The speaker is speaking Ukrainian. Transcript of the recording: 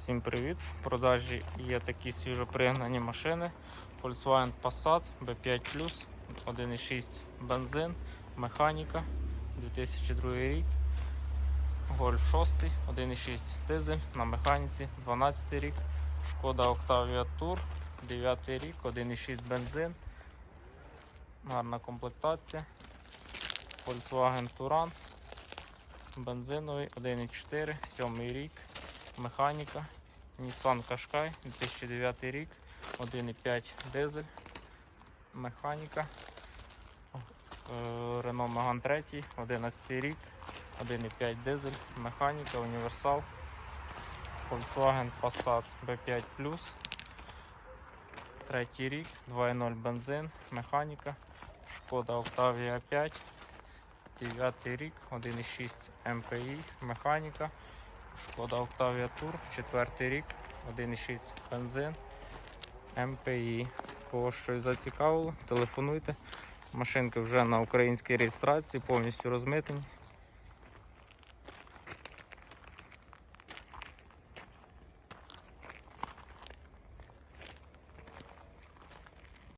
Всім привіт! В продажі є такі свіжопригнані машини. Volkswagen Passat B5 1,6 бензин, механіка 2002 рік. Golf 6, 1,6 дизель на механіці 12 рік. Шкода Octavia Tour 9 рік, 1,6 бензин. Гарна комплектація. Volkswagen Touran бензиновий 1,4, 7 рік механіка. Nissan Qashqai 2009 рік, 1,5 дизель, механіка. Е, Renault Megane 3, 11 рік, 1,5 дизель, механіка, універсал. Volkswagen Passat B5 третій рік, 2,0 бензин, механіка. Шкода Octavia 5, 9 рік, 1,6 MPI, механіка. Шкода Octavia Tour, четвертий рік, 1,6 бензин, МПІ. Кого щось зацікавило, телефонуйте. Машинки вже на українській реєстрації, повністю розмитені.